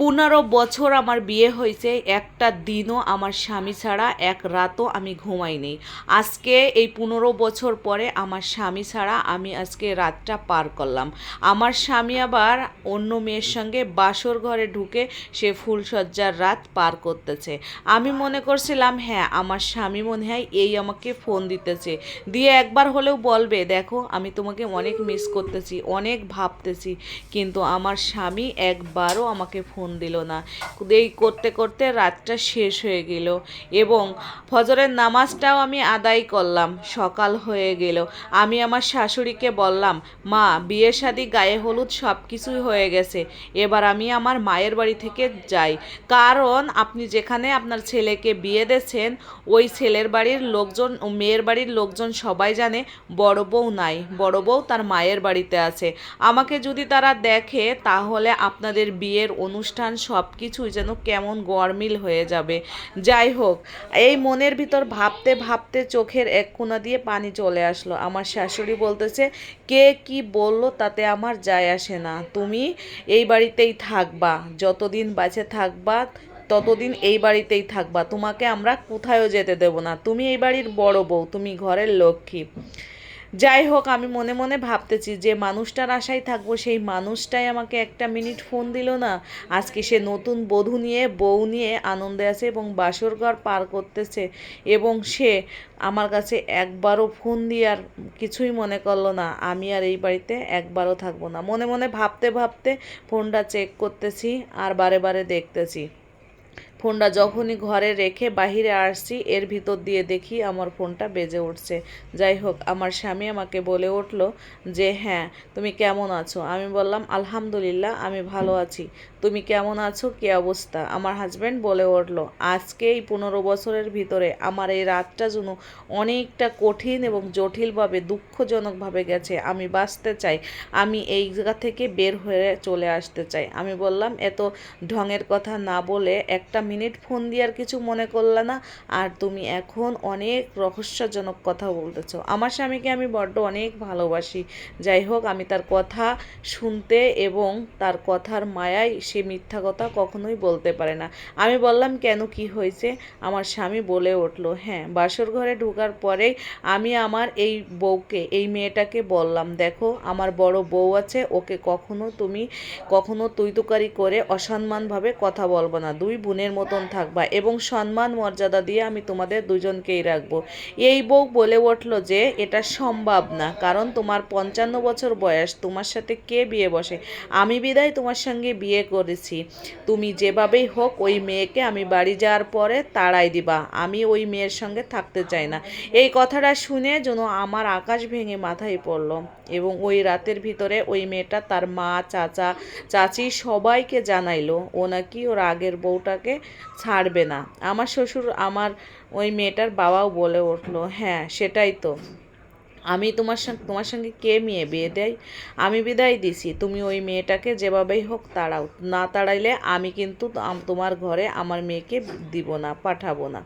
পনেরো বছর আমার বিয়ে হয়েছে, একটা দিনও আমার স্বামী ছাড়া, এক রাতও আমি ঘুমাইনি আজকে এই পনেরো বছর পরে আমার স্বামী ছাড়া আমি আজকে রাতটা পার করলাম। আমার স্বামী আবার অন্য মেয়ের সঙ্গে বাসর ঘরে ঢুকে সে ফুলসজ্জার রাত পার করতেছে। আমি মনে করছিলাম হ্যাঁ আমার স্বামী মনে হয় এই আমাকে ফোন দিতেছে। দিয়ে একবার হলেও বলবে, দেখো, আমি তোমাকে অনেক মিস করতেছি, অনেক ভাবতেছি, কিন্তু আমার স্বামী একবারও আমাকে ফোন দিল না। এই করতে করতে রাতটা শেষ হয়ে গেল এবং ফজরের নামাজটাও আমি আদায় করলাম, সকাল হয়ে গেল। আমি আমার শাশুড়িকে বললাম, মা, বিয়ে শাদি, গায়ে হলুদ সব কিছুই হয়ে গেছে, এবার আমি আমার মায়ের বাড়ি থেকে যাই। কারণ আপনি যেখানে আপনার ছেলেকে বিয়ে দিয়েছেন, ওই ছেলের বাড়ির লোকজন, মেয়ের বাড়ির লোকজন সবাই জানে বড় বউ নাই, বড় বউ তার মায়ের বাড়িতে আছে। আমাকে যদি তারা দেখে, তাহলে আপনাদের বিয়ের অনুষ্ঠান সব কিছুই যেন কেমন গরমিল হয়ে যাবে। যাই হোক, এই মনের ভিতর ভাবতে ভাবতে চোখের এক কোণা দিয়ে পানি চলে আসলো। আমার শাশুড়ি বলতেছে, কে কি বলল তাতে আমার যায় আসে না। তুমি এই বাড়িতেই থাকবা। যতদিন বাঁচে থাকবা, ততদিন এই বাড়িতেই থাকবা। তোমাকে আমরা কোথায়ও যেতে দেব না। তুমি এই বাড়ির বড় বউ, তুমি ঘরের লক্ষ্মী। যাই হোক, আমি মনে মনে ভাবতেছি যে মানুষটার আশায় থাকব, সেই মানুষটাই আমাকে একটা মিনিট ফোন দিল না। আজকে সে নতুন বধূ নিয়ে, বউ নিয়ে আনন্দে আছে এবং বাসর ঘর পার করতেছে এবং সে আমার কাছে একবারও ফোন দিয়ে আর কিছুই মনে করল না। আমি আর এই বাড়িতে একবারও থাকব না। মনে মনে ভাবতে ভাবতে ফোনটা চেক করতেছি আর বারে বারে দেখতেছি। ফোনটা যখনই ঘরে রেখে বাহিরে আসছি, এর ভিতর দিয়ে দেখি আমার ফোনটা বেজে উঠছে। যাই হোক, আমার স্বামী আমাকে বলে উঠল যে হ্যাঁ তুমি কেমন আছো? আমি বললাম, আলহামদুলিল্লাহ, আমি ভালো আছি। তুমি কেমন আছো? কী অবস্থা? আমার হাজব্যান্ড বলে উঠল আজকে এই পনেরো বছরের ভিতরে আমার এই রাতটা যেন অনেকটা কঠিন এবং জটিলভাবে, দুঃখজনকভাবে গেছে। আমি বাঁচতে চাই। আমি এই জায়গা থেকে বের হয়ে চলে আসতে চাই। আমি বললাম, এত ঢঙের কথা না বলে একটা মিনিট ফোন দিয়ে আর কিছু মনে করলে না, আর তুমি এখন অনেক রহস্যজনক কথা বলতেছো। আমার স্বামীকে আমি বড্ড অনেক ভালোবাসি। যাই হোক, আমি তার কথা শুনতে এবং তার কথার মায়ায় সে মিথ্যা কথা কখনোই বলতে পারে না। আমি বললাম, কেন? কি হয়েছে? আমার স্বামী বলে উঠল হ্যাঁ বাসর ঘরে ঢোকার পরেই আমি আমার এই বউকে, এই মেয়েটাকে বললাম, দেখো, আমার বড় বউ আছে, ওকে কখনো তুমি, কখনো তুই করে অসম্মানভাবে কথা বলব না। দুই বোনের মতন থাকবা এবং সম্মান, মর্যাদা দিয়ে আমি তোমাদের দুজনকেই রাখব। এই বউ বলে উঠল যে, এটা সম্ভব না, কারণ তোমার পঞ্চান্ন বছর বয়স, তোমার সাথে কে বিয়ে বসে? আমি বিদায় তোমার সঙ্গে বিয়ে করেছি। তুমি যেভাবেই হোক, ওই মেয়েকে আমি বাড়ি যাওয়ার পরে তাড়াই দিবা। আমি ওই মেয়ের সঙ্গে থাকতে চাই না। এই কথাটা শুনে যেন আমার আকাশ ভেঙে মাথায় পড়ল, এবং ওই রাতের ভিতরে ওই মেয়েটা তার মা, চাচা, চাচি সবাইকে জানাইলো, ও নাকি ওর আগের বউটাকে ছাড়বে না। আমার শ্বশুর আমার ওই মেয়েটার বাবাও বলে উঠল হ্যাঁ সেটাই তো। আমি তোমার সঙ্গে তোমার সঙ্গে কে মেয়ে? বিয়ে দেয়? আমি বিদায় দিছি। তুমি ওই মেয়েটাকে যেভাবেই হোক তাড়াও। না তাড়াইলে আমি কিন্তু তোমার ঘরে আমার মেয়েকে দিব না, পাঠাবো না।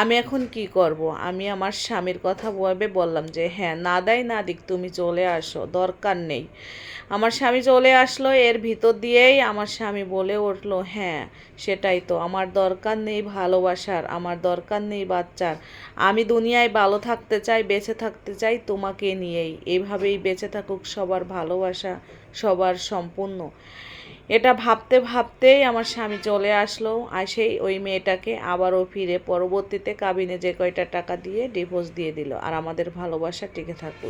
আমি এখন কি করব? আমি আমার স্বামীর কথা ভেবে বললাম যে হ্যাঁ না দেয় না দিক, তুমি চলে আসো, দরকার নেই। আমার স্বামী চলে আসলো, এর ভিতর দিয়েই আমার স্বামী বলে উঠল হ্যাঁ সেটাই তো, আমার দরকার নেই ভালোবাসার, আমার দরকার নেই বাচ্চার। আমি দুনিয়ায় ভালো থাকতে চাই, বেঁচে থাকতে চাই তোমাকে নিয়েই। এভাবেই বেঁচে থাকুক সবার ভালোবাসা, সবার সম্পূর্ণ। এটা ভাবতে ভাবতেই আমার স্বামী চলে আসলো আসেই ওই মেয়েটাকে আবারও ফিরে পরবর্তীতে কাবিনে যে কয়টা টাকা দিয়ে ডিভোর্স দিয়ে দিল আর আমাদের ভালোবাসা টিকে থাকল।